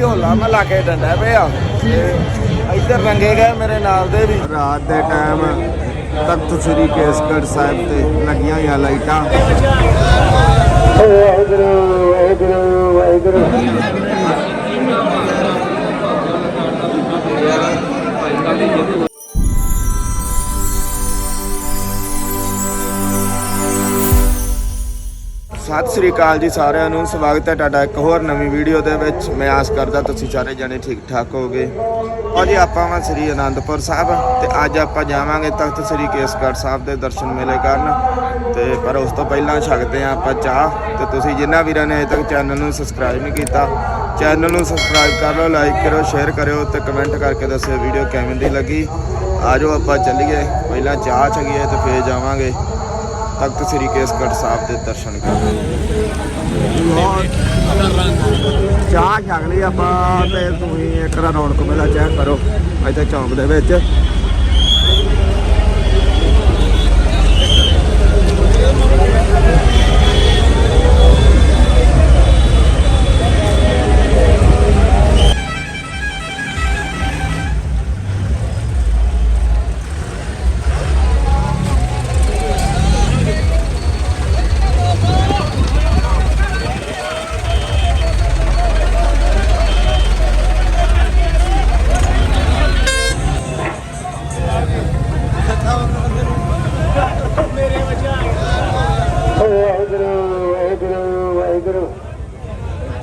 ਵੀ ਹੋਲਾ ਮਹੱਲਾ ਕੇ ਡੰਡਾ ਪਿਆ। ਤੇ ਇੱਧਰ ਰੰਗੇ ਗਏ ਮੇਰੇ ਨਾਲ ਦੇ ਵੀ। ਰਾਤ ਦੇ ਟਾਈਮ ਤਖਤ ਸ੍ਰੀ ਕੇਸਗੜ੍ਹ ਸਾਹਿਬ ਤੇ ਲੱਗੀਆਂ ਹੋਈਆਂ ਲਾਈਟਾਂ। ਵਾਹਿਗੁਰੂ ਵਾਹਿਗੁਰੂ ਵਾਹਿਗੁਰੂ। ਸਤਿ ਸ੍ਰੀ ਅਕਾਲ ਜੀ ਸਾਰਿਆਂ ਨੂੰ। ਸਵਾਗਤ ਹੈ ਤੁਹਾਡਾ ਇੱਕ ਹੋਰ ਨਵੀਂ ਵੀਡੀਓ ਦੇ ਵਿੱਚ। ਮੈਂ ਆਸ ਕਰਦਾ ਤੁਸੀਂ ਸਾਰੇ ਜਣੇ ਠੀਕ ਠਾਕ ਹੋਗੇ ਔਰ ਜੀ, ਆਪਾਂ ਵਾਂ ਸ੍ਰੀ ਅਨੰਦਪੁਰ ਸਾਹਿਬ ਤੇ ਅੱਜ ਆਪਾਂ ਜਾਵਾਂਗੇ ਤਖਤ ਸ੍ਰੀ ਕੇਸਗੜ੍ਹ ਸਾਹਿਬ ਦੇ ਦਰਸ਼ਨ ਮੇਲੇ ਕਰਨ। ਤੇ ਪਰ ਉਸ ਤੋਂ ਪਹਿਲਾਂ ਛਕਦੇ ਆ ਆਪਾਂ ਚਾਹ। ਤੇ ਤੁਸੀਂ ਜਿਨ੍ਹਾਂ ਵੀਰਾਂ ਨੇ ਅਜੇ ਤੱਕ ਚੈਨਲ ਨੂੰ ਸਬਸਕ੍ਰਾਈਬ ਨਹੀਂ ਕੀਤਾ, ਚੈਨਲ ਨੂੰ ਸਬਸਕ੍ਰਾਈਬ ਕਰ ਲਓ, ਲਾਈਕ ਕਰੋ, ਸ਼ੇਅਰ ਕਰਿਓ ਤੇ ਕਮੈਂਟ ਕਰਕੇ ਦੱਸਿਓ ਵੀਡੀਓ ਕਿਵੇਂ ਦੀ ਲੱਗੀ। ਆਜੋ ਆਪਾਂ ਚੱਲੀਏ। ਪਹਿਲਾਂ ਚਾਹ ਛਕੀਏ ਤੇ ਫੇਰ ਜਾਵਾਂਗੇ। ਤਖਤ ਸ੍ਰੀ ਕੇਸਗੜ੍ਹ ਸਾਹਿਬ ਦੇ ਦਰਸ਼ਨ ਕਰਨ ਚਾਹ ਛਕ ਲਈ ਆਪਾਂ, ਤੇ ਤੁਸੀਂ ਇੱਕ ਰੌਣਕ ਮੇਲਾ ਚੈੱਕ ਕਰੋ, ਇੱਥੇ ਚੌਂਕ ਦੇ ਵਿੱਚ।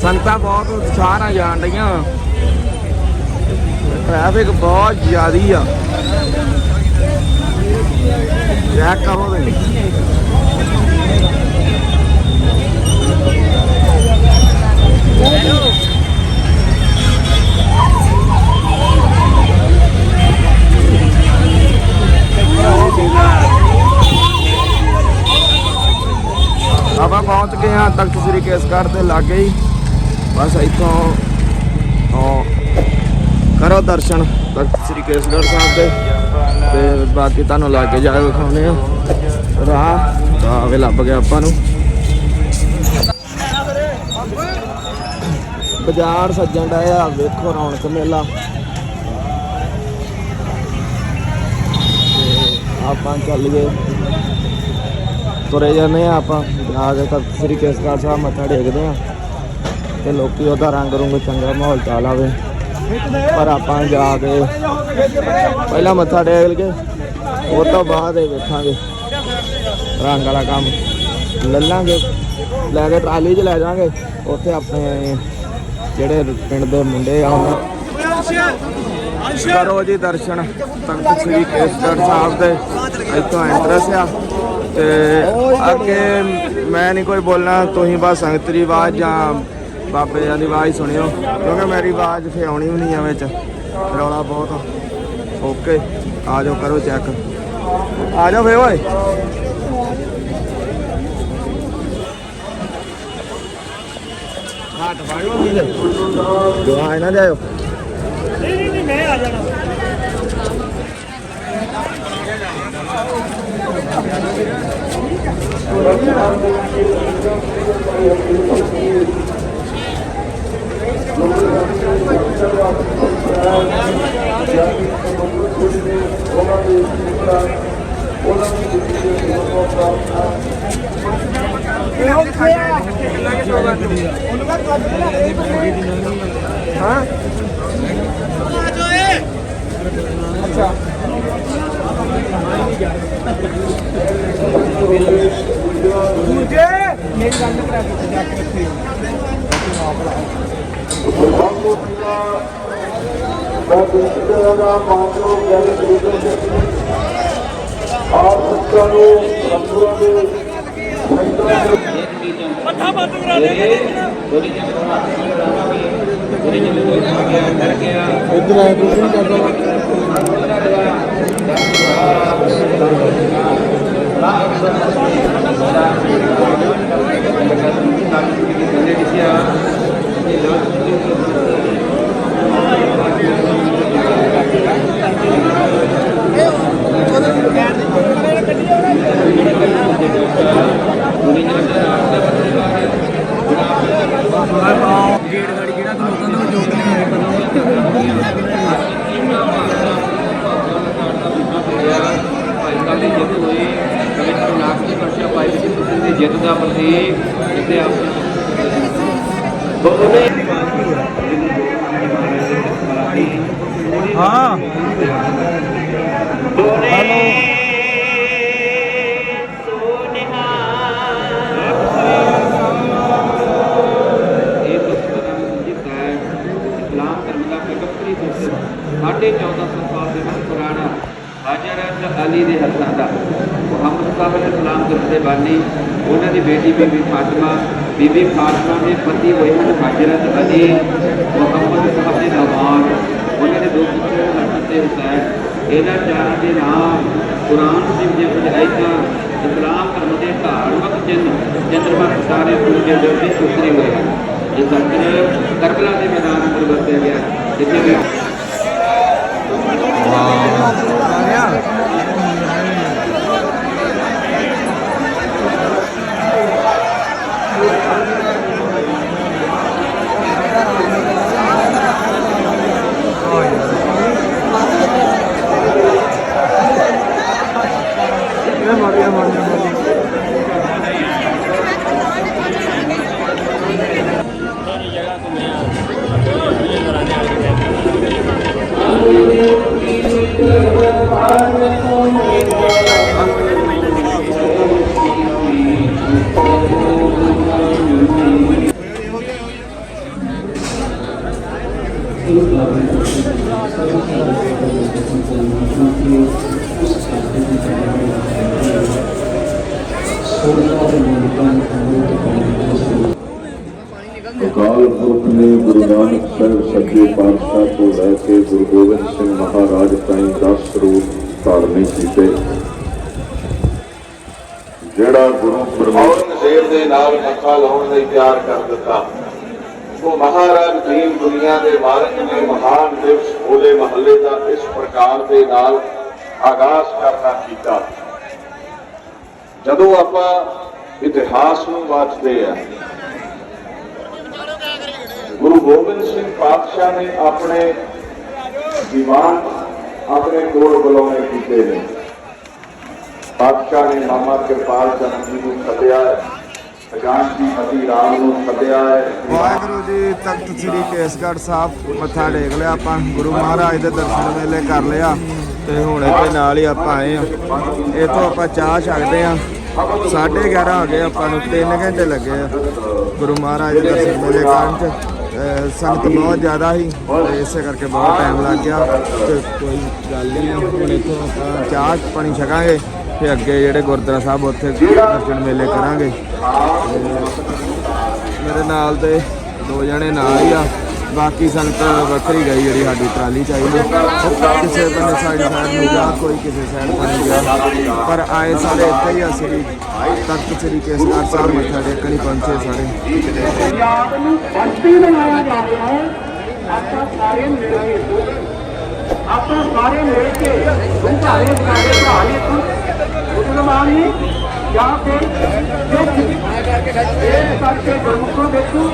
ਸੰਗਤਾਂ ਬਹੁਤ ਉਤਸ਼ਾਹ ਨਾਲ ਜਾਣ ਡਈਆਂ ਟ੍ਰੈਫਿਕ ਬਹੁਤ ਜ਼ਿਆਦੀ ਆ। ਚੈੱਕ ਕਰੋ ਤੇ ਆਪਾਂ ਪਹੁੰਚ ਗਏ ਹਾਂ ਤਖਤ ਸ੍ਰੀ ਕੇਸਗੜ੍ਹ ਦੇ ਲਾਗੇ ਹੀ। ਬਸ ਇੱਥੋਂ ਉਹ ਕਰੋ ਦਰਸ਼ਨ ਤਖਤ ਸ੍ਰੀ ਕੇਸਗੜ੍ਹ ਸਾਹਿਬ ਦੇ। ਤੇ ਬਾਕੀ ਤੁਹਾਨੂੰ ਲਾ ਕੇ ਜਾ ਕੇ ਵਿਖਾਉਨੇ ਆ ਰਾਹ, ਤਾਂ ਆਵੇ ਲੱਭ ਗਿਆ ਆਪਾਂ ਨੂੰ। ਬਾਜ਼ਾਰ ਸੱਜਣ ਦਾ ਆ, ਵੇਖੋ ਰੌਣਕ ਮੇਲਾ। ਆਪਾਂ ਚੱਲ ਗਏ ਤੁਰੇ ਜਾਂਦੇ ਆ ਆਪਾਂ। ਜਾ ਕੇ ਤਾਂ ਸ੍ਰੀ ਕੇਸਗੜ੍ਹ ਸਾਹਿਬ ਮੱਥਾ ਟੇਕਦੇ ਆ ਤੇ ਲੋਕੀ ਉਹਦਾ ਰੰਗ ਰੁੰਗ ਚੰਗਾ ਮਾਹੌਲ ਚਾਲ ਆਵੇ। ਪਰ ਆਪਾਂ ਜਾ ਕੇ ਪਹਿਲਾਂ ਮੱਥਾ ਟੇਕ ਕੇ ਉਹ ਤੋਂ ਬਾਅਦ ਇਹ ਵੇਖਾਂਗੇ। ਰੰਗ ਵਾਲਾ ਕੰਮ ਲੱਲਾਂਗੇ ਲੈ ਕੇ ਟਰਾਲੀ 'ਚ ਲੈ ਜਾਾਂਗੇ। ਉੱਥੇ ਆਪਣੇ ਜਿਹੜੇ ਪਿੰਡ ਦੇ ਮੁੰਡੇ ਆ ਉਹਨਾਂ ਕਰੋ ਜੀ ਦਰਸ਼ਨ। ਤਖਤ ਸ੍ਰੀ ਕੇਸਗੜ੍ਹ ਸਾਹਿਬ ਦੇ ਇੱਥੋਂ ਐਂਟਰਸ ਆ। ਤੇ ਅੱਗੇ ਮੈਂ ਨਹੀਂ ਕੋਈ ਬੋਲਣਾ, ਤੁਸੀਂ ਬਸ ਸੰਗਤਰੀ ਆਵਾਜ਼ ਜਾਂ ਬਾਬੇ ਜੀ ਦੀ ਆਵਾਜ਼ ਸੁਣਿਓ ਕਿਉਂਕਿ ਮੇਰੀ ਆਵਾਜ਼ ਫੇ ਆਉਣੀ ਵੀ ਨਹੀਂ ਆ ਵਿੱਚ। ਰੌਲਾ ਬਹੁਤ ਓਕੇ ਆ ਜਾਓ ਕਰੋ ਚੈੱਕ ਆ ਜਾਓ ਫੇ ਓਏ। ਹੱਥ ਫੜੋ ਵੀਰੇ ਜੋ ਆਏ ਨਾ ਜਾਇਓ। ਹਾਂ ਅੱਛਾ ਦੂਜੇ ਮੇਰੀ ਗੱਲ ਕਰਾ ਕੇ ਜਾ ਕੇ ਰੱਖੀ ਦਾ ਮਾਤਰੋ ਗਿਆਨ ਗੁਰੂ ਦੇ ਆਪ ਸੱਚਾ ਨੂੰ ਰੱਬੂਆਂ ਦੇ ਸੰਤਾਂ ਦੇ ਇਧਰ ਆਇਆ ਕੁਝ ਨਹੀਂ ਕਰਦਾ ਗੇਟ ਹਜ਼ਰਤ ਅਲੀ ਦੇ ਹੱਥਾਂ ਦਾ। ਮੁਹੰਮਦ ਸਾਹਿਬ ਇਸਲਾਮ ਧਰਮ ਬਾਨੀ, ਉਹਨਾਂ ਦੀ ਬੇਟੀ ਬੀਬੀ ਫਾਤਿਮਾ ਬੀਬੀ ਫਾਤਿਮਾ ਦੇ ਪਤੀ ਹੋਏ ਹਨ ਹਜ਼ਰਤ ਅਲੀ, ਮੁਹੰਮਦ ਸਾਹਿਬ ਦੇ ਦਾਮਾਦ ਉਹਨਾਂ ਦੇ ਦੋ ਪੁੱਤਰ ਹਸਨ ਤੇ ਹੁਸੈਨ। ਇਹਨਾਂ ਚਾਰਾਂ ਦੇ ਨਾਮ ਕੁਰਾਨ ਦੀ ਜੇ ਕੁਝ ਆਇਤਾਂ ਇਸਲਾਮ ਧਰਮ ਦੇ ਧਾਰਮਿਕ ਚਿੰਨ੍ਹ ਚੰਦਰਮਾ ਸਾਰੇ ਸੂਰਜ ਦੇ ਉੱਤੇ ਸੁਤਰੇ ਹੋਏ ਹਨ। ਇਹ ਸੱਚ ਕਰਬਲਾ ਦੇ ਮੈਦਾਨ ਉੱਪਰ ਵਰਤਿਆ ਗਿਆ, ਜਿੱਥੇ ਵੀ ਅਕਾਲ ਤਾਈਂ 10 ਰੂਪ ਧਾਰਨੇ ਕੀਤੇ। ਜਿਹੜਾ ਗੁਰੂ ਔਰੰਗਜ਼ੇਬ ਦੇ ਨਾਲ ਮੱਥਾ ਲਾਉਣ ਲਈ ਤਿਆਰ ਕਰ ਦਿੱਤਾ। ਉਹ ਮਹਾਰਾਜ ਦੀਨ ਦੁਨੀਆ ਦੇ ਮਾਲਕ ਨੇ ਮਹਾਨ ਦਿਵਸ ਹੋਲੇ ਮਹੱਲੇ ਦਾ ਇਸ ਪ੍ਰਕਾਰ ਦੇ ਨਾਲ ਆਗਾਜ਼ ਕਰਨਾ ਕੀਤਾ। ਜਦੋਂ ਆਪਾਂ ਇਤਿਹਾਸ ਨੂੰ ਵਾਚਦੇ ਆ, ਗੁਰੂ ਗੋਬਿੰਦ ਸਿੰਘ ਪਾਤਸ਼ਾਹ ਨੇ ਆਪਣੇ ਦੀਵਾਨ ਆਪਣੇ ਕੋਲ ਬੁਲਾਉਣੇ ਕੀਤੇ ਨੇ। ਪਾਤਸ਼ਾਹ ਨੇ ਮਾਮਾ ਕਿਰਪਾਲ ਚੰਦ ਜੀ ਨੂੰ ਸੱਦਿਆ ਹੈ। ਅਜਾਨ ਜੀ ਮਤੀ ਰਾਮ ਨੂੰ ਸੱਦਿਆ ਹੈ। ਵਾਹਿਗੁਰੂ ਜੀ, ਤਖਤ ਸ੍ਰੀ ਕੇਸਗੜ੍ਹ ਸਾਹਿਬ ਮੱਥਾ ਟੇਕ ਲਿਆ ਆਪਾਂ। ਗੁਰੂ ਮਹਾਰਾਜ ਦੇ ਦਰਸ਼ਨ ਵੇਲੇ ਕਰ ਲਿਆ ਤੇ ਹੁਣ ਇਹਦੇ ਨਾਲ ਹੀ ਆਪਾਂ ਆਏ ਆ ਇਥੋਂ ਆਪਾਂ ਚਾਹ ਛਕਦੇ ਆ 11:30 ਹੋ ਗਏ ਆਪਾਂ ਨੂੰ 3 ਘੰਟੇ ਲੱਗੇ ਆ ਗੁਰੂ ਮਹਾਰਾਜ ਦੇ ਦਰਸ਼ਨ ਮੇਲੇ ਕਰਨ ਚ। ਸੰਗਤ ਬਹੁਤ ਜ਼ਿਆਦਾ ਸੀ ਤੇ ਇਸੇ ਕਰਕੇ ਬਹੁਤ ਟਾਈਮ ਲੱਗ ਗਿਆ ਤੇ ਕੋਈ ਗੱਲ ਨਹੀਂ ਹੁਣ ਇੱਥੋਂ ਆਪਾਂ ਚਾਹ ਪਾਣੀ ਛਕਾਂਗੇ ਤੇ ਅੱਗੇ ਜਿਹੜੇ ਗੁਰਦੁਆਰਾ ਸਾਹਿਬ ਉੱਥੇ ਦਰਸ਼ਨ ਮੇਲੇ ਕਰਾਂਗੇ। ਮੇਰੇ ਨਾਲ ਤੇ ਦੋ ਜਣੇ ਨਾਲ ਹੀ ਆ। ਬਾਕੀ ਸੰਗਤ ਵੱਖਰੀ ਗਈ ਜਿਹੜੀ ਸਾਡੀ ਟਰਾਲੀ ਚਾਹੀਦੀ ਕਿਸੇ ਬੰਨੇ ਸਾਈਡ ਸਾਈਡ ਨੂੰ ਜਾ ਕੋਈ ਕਿਸੇ ਸਾਈਡ ਪਰ ਨਹੀਂ ਗਿਆ ਪਰ ਆਏ ਸਾਰੇ ਇੱਥੇ ਹੀ ਆ ਸ੍ਰੀ ਤਖਤ ਸ੍ਰੀ ਕੇਸਗੜ੍ਹ ਸਾਹਿਬ ਮੱਥਾ ਟੇਕਣ ਹੀ ਪਹੁੰਚੇ ਸਾਰੇ ਪੰਜਾਬ ਨੂੰ ਬੰਦੀ ਬਣਾਇਆ ਜਾ ਰਿਹਾ ਹੈ ਆਪਾਂ ਸਾਰੇ ਮਿਲ ਕੇ ਆਪਾਂ ਸਾਰੇ ਮਿਲ ਕੇ ਸਮਝਾਏ ਸਾਰੇ ਭਰਾ ਨੇ ਤੂੰ ਮੁਸਲਮਾਨ ਨੇ ਜਾਂ ਫਿਰ ਸਿੱਖ ਇਹ ਕਰਕੇ ਗੁਰਮੁਖੋਂ ਦੇਖੋ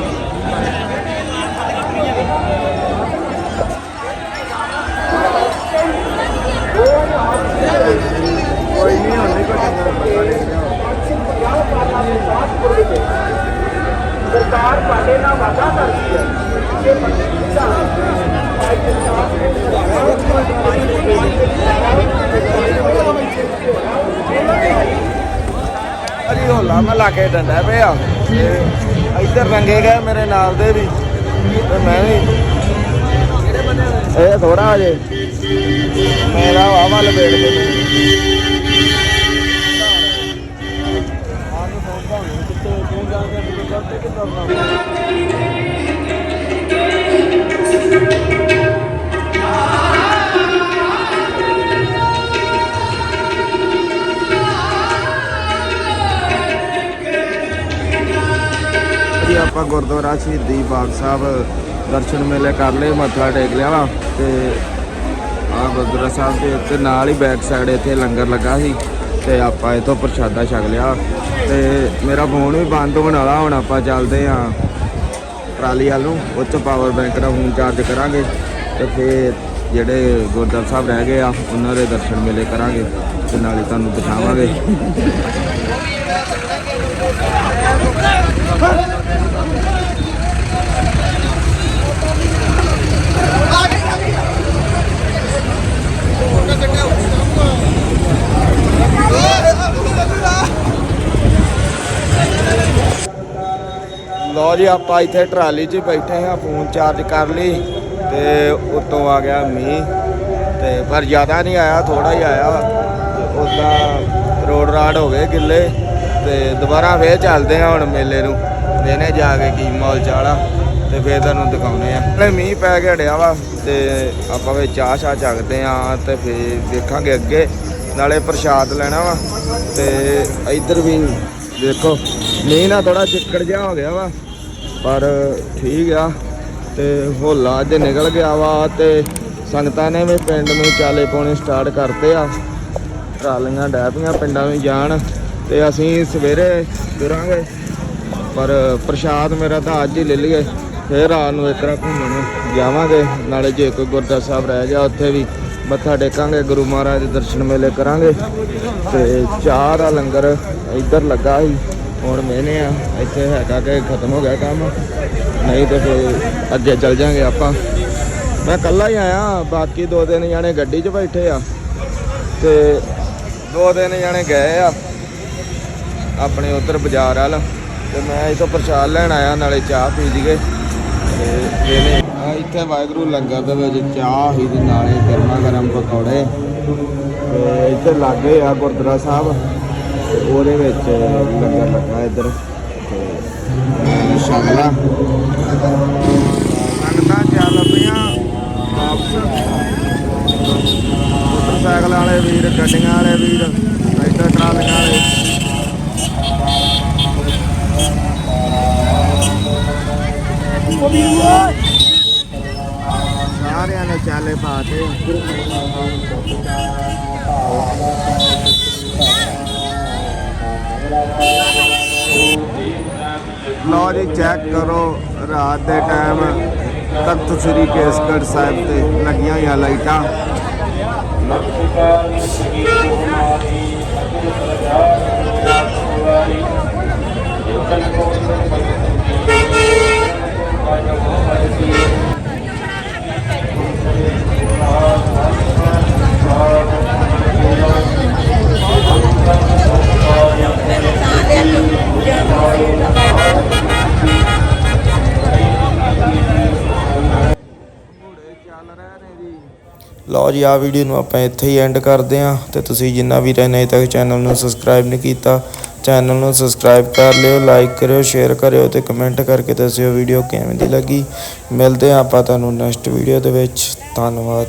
ਅਜੀ ਹੋਲਾ ਮੈਂ ਕੇ ਡੰਡਾ ਪਿਆ ਇੱਧਰ ਰੰਗੇ ਗਏ ਮੇਰੇ ਨਾਲ ਦੇ ਵੀ ਤੇ ਮੈਂ ਵੀ। ਇਹ ਥੋੜਾ ਅਜੇ ਮੇਰਾ ਵਾਵਾ ਲਪੇਟ ਦੇ ਜੀ ਆਪਾਂ ਗੁਰਦੁਆਰਾ ਸ਼ਹੀਦੀ ਬਾਗ ਸਾਹਿਬ, ਦਰਸ਼ਨ ਮੇਲੇ ਕਰ ਲਏ ਮੱਥਾ ਟੇਕ ਲਿਆ ਵਾ। ਤੇ ਆ ਗੁਰਦੁਆਰਾ ਸਾਹਿਬ ਦੇ ਉੱਤੇ ਨਾਲ ਹੀ ਬੈਕ ਸਾਈਡ ਇੱਥੇ ਲੰਗਰ ਲੱਗਾ ਸੀ, ਤੇ ਆਪਾਂ ਇਥੋਂ ਪ੍ਰਸ਼ਾਦਾ ਛਕ ਲਿਆ। ਤੇ ਮੇਰਾ ਫੋਨ ਵੀ ਬੰਦ ਹੋਣ ਵਾਲਾ, ਹੁਣ ਆਪਾਂ ਚੱਲਦੇ ਆ ਟਰਾਲੀ ਵੱਲ ਨੂੰ ਉੱਥੇ ਪਾਵਰ ਬੈਂਕ ਦਾ ਫੋਨ ਚਾਰਜ ਕਰਾਂਗੇ, ਤੇ ਫਿਰ ਜਿਹੜੇ ਗੁਰਦੁਆਰਾ ਸਾਹਿਬ ਰਹਿ ਗਏ ਆ, ਉਹਨਾਂ ਦੇ ਦਰਸ਼ਨ ਮੇਲੇ ਕਰਾਂਗੇ ਤੇ ਨਾਲੇ ਤੁਹਾਨੂੰ ਦਿਖਾਵਾਂਗੇ। ਲੋ ਜੀ, ਆਪਾਂ ਇੱਥੇ ਟਰਾਲੀ 'ਚ ਬੈਠੇ ਹਾਂ, ਫੋਨ ਚਾਰਜ ਕਰ ਲਈ। ਤੇ ਉੱਤੋਂ ਆ ਗਿਆ ਮੀਂਹ ਤੇ ਪਰ ਜ਼ਿਆਦਾ ਨਹੀਂ ਆਇਆ ਥੋੜਾ ਹੀ ਆਇਆ ਉਦਾਂ ਰੋਡ ਰਾਡ ਹੋ ਗਏ ਗਿੱਲੇ ਤੇ ਦੁਬਾਰਾ ਫੇਰ ਚੱਲਦੇ ਆ ਹੁਣ ਮੇਲੇ ਨੂੰ। ਦੇਨੇ ਜਾ ਕੇ ਕੀ ਮੌਲ ਚਾਲਾ ਤੇ ਫੇਰ ਤੁਹਾਨੂੰ ਦਿਖਾਉਨੇ ਆ ਤੇ ਮੀਂਹ ਪੈ ਕੇ ਹਟਿਆ ਵਾ ਤੇ ਆਪਾਂ ਵੇ ਚਾਹ ਚਾਹ ਚੱਕਦੇ ਆ ਤੇ ਫੇਰ ਦੇਖਾਂਗੇ ਅੱਗੇ। ਨਾਲੇ ਪ੍ਰਸ਼ਾਦ ਲੈਣਾ ਵਾ ਤੇ ਇੱਧਰ ਵੀ ਦੇਖੋ, ਮੀਂਹ ਨਾ ਥੋੜਾ ਚਿੱਕੜ ਜਿਹਾ ਹੋ ਗਿਆ ਵਾ, ਪਰ ਠੀਕ ਆ। ਤੇ ਹੋਲਾ ਅੱਜ ਨਿਕਲ ਗਿਆ ਵਾ ਤੇ ਸੰਗਤਾਂ ਨੇ ਵੀ ਪਿੰਡ ਨੂੰ ਚਾਲੇ ਪਾਉਣੇ ਸਟਾਰਟ ਕਰਤੇ ਆ। ਟਰਾਲੀਆਂ ਡੈਪੀਆਂ ਪਿੰਡਾਂ ਨੂੰ ਜਾਣ ਤੇ ਅਸੀਂ ਸਵੇਰੇ ਤੁਰਾਂਗੇ, ਪਰ ਪ੍ਰਸ਼ਾਦ ਮੇਰਾ ਤਾਂ ਅੱਜ ਹੀ ਲੈ ਲਈਏ। ਫੇਰ ਰਾਤ ਨੂੰ ਇੱਕ ਰਾ ਘੁੰਮਣ ਜਾਵਾਂਗੇ, ਨਾਲੇ ਜੇ ਕੋਈ ਗੁਰਦੁਆਰਾ ਸਾਹਿਬ ਰਹਿ ਗਿਆ ਉੱਥੇ ਵੀ ਮੱਥਾ ਟੇਕਾਂਗੇ, ਗੁਰੂ ਮਹਾਰਾਜ ਦੇ ਦਰਸ਼ਨ ਮੇਲੇ ਕਰਾਂਗੇ ਤੇ ਚਾਹ ਦਾ ਲੰਗਰ ਇੱਧਰ ਲੱਗਾ ਸੀ। ਹੁਣ ਮੈਨੇ ਆ, ਇੱਥੇ ਹੈਗਾ ਕਿ ਖਤਮ ਹੋ ਗਿਆ ਕੰਮ। ਨਹੀਂ ਤੇ ਫਿਰ ਅੱਗੇ ਚੱਲ ਜਾਾਂਗੇ ਆਪਾਂ। ਮੈਂ ਇਕੱਲਾ ਹੀ ਆਇਆ, ਬਾਕੀ ਦੋ ਤਿੰਨ ਜਾਣੇ ਗੱਡੀ 'ਚ ਬੈਠੇ ਆ। ਤੇ ਦੋ ਤਿੰਨ ਜਾਣੇ ਗਏ ਆ, ਆਪਣੇ ਉਧਰ ਬਾਜ਼ਾਰ ਵੱਲ। ਤੇ ਮੈਂ ਇਥੋਂ ਪ੍ਰਸ਼ਾਦ ਲੈਣ ਆਇਆ, ਨਾਲੇ ਚਾਹ ਪੀ ਜੀਏ ਤੇ ਇਹਨੇ ਇੱਥੇ ਵਾਹਿਗੁਰੂ ਲੰਗਰ ਦੇ ਵਿੱਚ ਚਾਹ ਹੀ ਤੇ ਨਾਲੇ ਗਰਮਾ ਗਰਮ ਪਕੌੜੇ। ਤੇ ਇੱਥੇ ਲਾਗੇ ਆ ਗੁਰਦੁਆਰਾ ਸਾਹਿਬ। ਤੇ ਉਹਦੇ ਵਿੱਚ ਲੰਗਰ ਲੱਗਾ ਇੱਧਰ। ਤੇ ਸ਼ਗਲਾ ਸੰਗਤਾਂ ਚੱਲ ਪਈਆਂ ਵਾਪਸ। ਮੋਟਰਸਾਈਕਲ ਵਾਲੇ ਵੀਰ, ਗੱਡੀਆਂ ਵਾਲੇ ਵੀਰ ਇੱਧਰ ਟਰਾਲੀਆਂ ਵਾਲੇ। ਸਾਰਿਆਂ ਨੇ ਚਾਲੇ ਪਾਤੇ ਲਓ ਜੀ ਚੈੱਕ ਕਰੋ ਰਾਤ ਦੇ ਟਾਈਮ ਤਖਤ ਸ੍ਰੀ ਕੇਸਗੜ੍ਹ ਸਾਹਿਬ ਤੇ ਲੱਗੀਆਂ ਹੋਈਆਂ ਲਾਈਟਾਂ। ਲਓ ਜੀ ਆ ਵੀਡੀਓ ਨੂੰ ਆਪਾਂ ਇੱਥੇ ਹੀ ਐਂਡ ਕਰਦੇ ਹਾਂ ਤੇ ਤੁਸੀਂ ਜਿੰਨਾ ਵੀ ਰਹਿ ਤੱਕ ਚੈਨਲ ਨੂੰ ਸਬਸਕ੍ਰਾਈਬ ਨਹੀਂ ਕੀਤਾ ਚੈਨਲ ਨੂੰ ਸਬਸਕ੍ਰਾਈਬ ਕਰ ਲਿਓ ਲਾਈਕ ਕਰਿਓ ਸ਼ੇਅਰ ਕਰਿਓ ਤੇ ਕਮੈਂਟ ਕਰਕੇ ਦੱਸਿਓ ਵੀਡੀਓ ਕਿਵੇਂ ਦੀ ਲੱਗੀ। ਮਿਲਦੇ ਹਾਂ ਆਪਾਂ ਤੁਹਾਨੂੰ ਨੈਕਸਟ ਵੀਡੀਓ ਦੇ ਵਿੱਚ। ਧੰਨਵਾਦ।